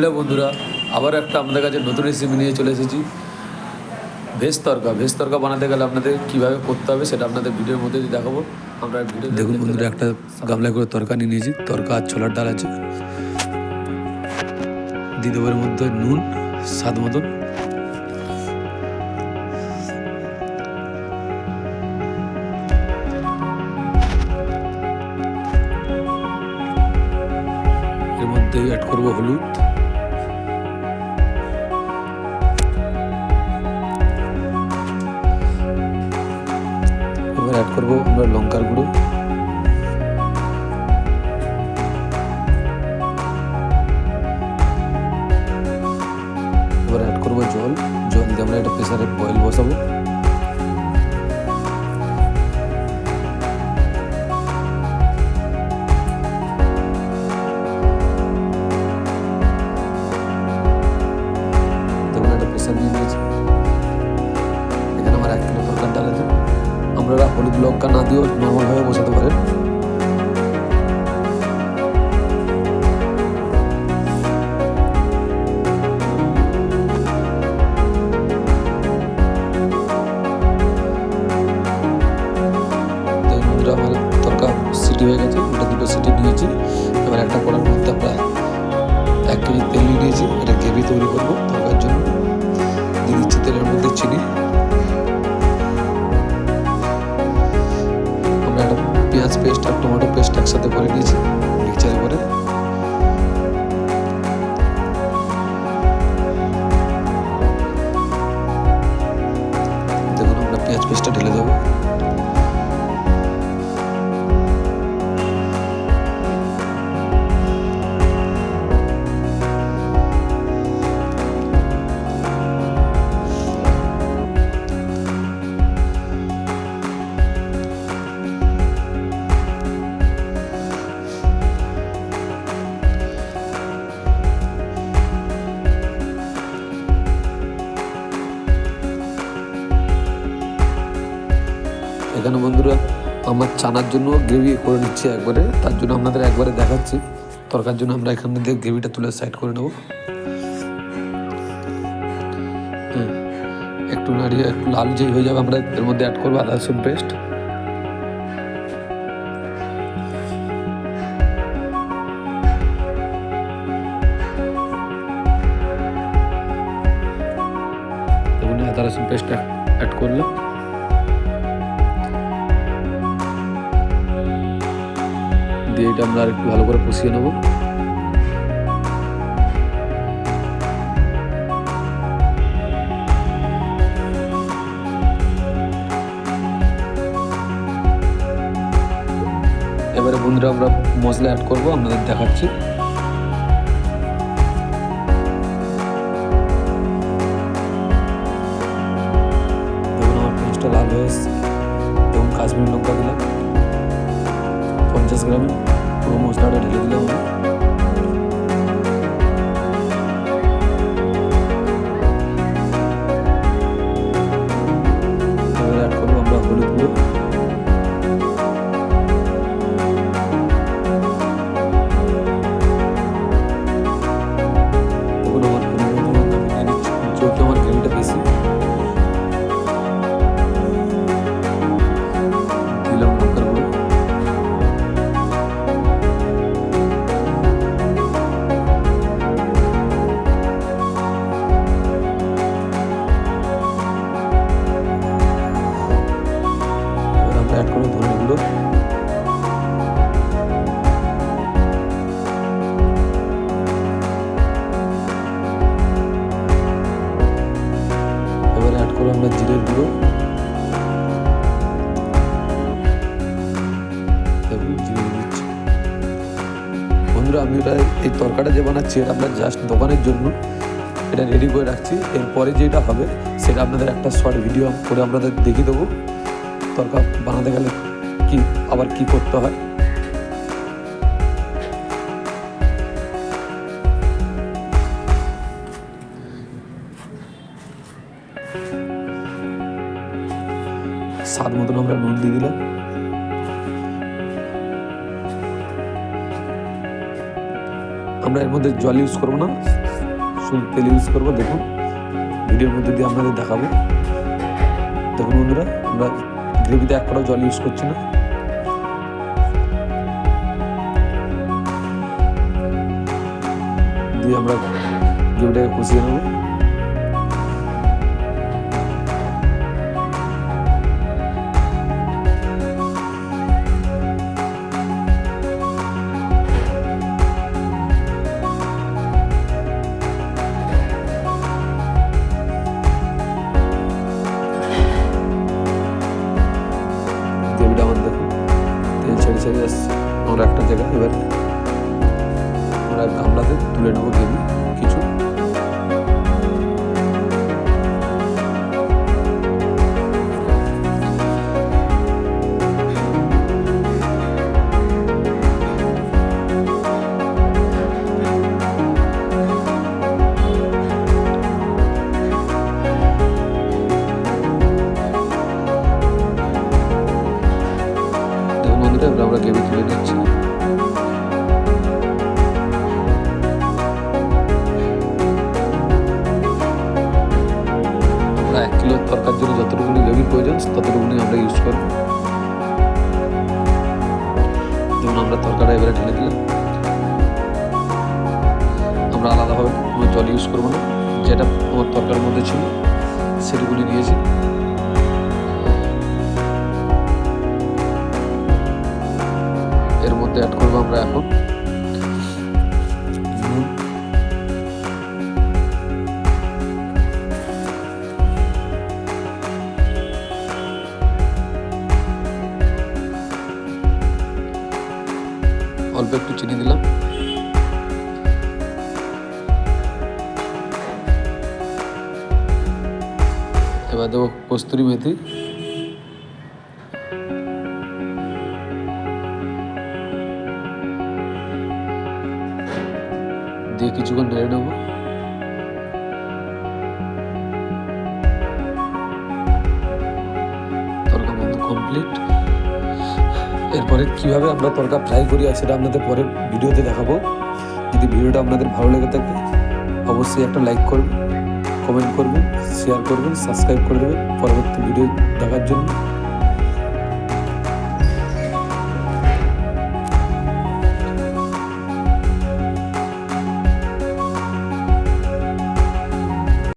Hello বন্ধুরা আবার একটা আমাদের কাছে নতুন রেসিপি নিয়ে চলে এসেছি। ভেজ তরকা ভেজ তরকা বানাতে গেলে আপনাদের কীভাবে করতে হবে সেটা আপনাদের ভিডিওর মধ্যে দেখাবো। আমরা ভিডিও দেখুন বন্ধুরা একটা গামলা করে তরকা নিয়ে নিয়েছি তরকা আর ছোলার ডাল আছে। দিয়ে দেবো মধ্যে নুন স্বাদ মতন। এর মধ্যে অ্যাড করব হলুদ। অ্যাড করব, আমরা লঙ্কার গুঁড়ো। এবার অ্যাড করব জল। জল দিয়ে আমরা একটা প্রেসারে বয়েল বসাবো। গ্রেভি তৈরি করব তরকার জন্য। দিয়ে দিচ্ছি তেলের মধ্যে চিনি। আমরা একটা পেঁয়াজ পেস্ট আর টমেটো পেস্ট একসাথে করে নিয়েছি। বন্ধুরা, আমার চানার জন্য গ্রেভি করে নিচ্ছি একবারে। তার জন্য আপনাদের একবারে দেখাচ্ছি। তরকার জন্য আমরা এখান থেকে গ্রেভিটা তুলে সাইড করে নেব। হ্যাঁ একটু নাড়িয়ে একটু লাল যেই হয়ে যাবে আমরা এর মধ্যে অ্যাড করব আদা, রসুন পেস্ট আদা, রসুন পেস্ট অ্যাড করলাম। দিয়ে এটা আমরা একটু ভালো করে কষিয়ে নেব। এবারে বন্ধুরা আমরা মশলা অ্যাড করব, আপনাদের দেখাচ্ছি। ኢንስታግራምን ፕሮሞት ስታደርግ এবার আমরা অ্যাড করব ধনে গুঁড়ো এবারে অ্যাড করব আমরা জিরের গুঁড়ো। বন্ধুরা, আমি এটা এই তরকাটা যে বানাচ্ছি, এটা আপনার জাস্ট দোকানের জন্য। এটা রেডি করে রাখছি। এরপরে যেটা হবে, সেটা আপনাদের একটা শর্ট ভিডিও করে আপনাদের দেখিয়ে দেবো। তরকা বানাতে গেলে কি, আবার কি করতে হয়? স্বাদ মতন আমরা নুন দিয়ে দিলাম। আমরা এর মধ্যে জল ইউজ করব না, শুধু তেল ইউজ করব, দেখুন। ভিডিওর মধ্যে দিয়ে আপনাদের দেখাবো। দেখুন বন্ধুরা আমরা গ্রেভিতে এক কটাও জল ইউজ করছি না। দিয়ে আমরা গ্রেভিটাকে কষিয়ে নেব। ছেড়ে ছেড়ে আমরা একটা জায়গায় এবার আমরা গামলাতে তুলে নেব কিছু। আমরা গ্রেভি তুলে নিচ্ছি আমরা এক কিলো তরকার জন্য যতটুকুনি গ্রেভির প্রয়োজন, ততটুকুনি আমরা ইউজ করব। যেমন আমরা তরকারিটা এবারে ঢেলে দিলাম। আমরা আলাদাভাবে কোনো জল ইউজ করব না। যেটা আমার তরকারির মধ্যে ছিল, সেটুকুনি নিয়েছি আমরা এখন। অল্প একটু চিনি দিলাম। এবার দেবো কস্তুরি মেথি। কিছুক্ষণ নেড়ে নেব। কমপ্লিট এরপরে কীভাবে আমরা তরকা ফ্রাই করি আর সেটা আপনাদের পরের ভিডিওতে দেখাবো। যদি ভিডিওটা আপনাদের ভালো লেগে থাকে, অবশ্যই একটা লাইক করবেন কমেন্ট করবেন শেয়ার করবেন সাবস্ক্রাইব করে দেবেন পরবর্তী ভিডিও দেখার জন্য।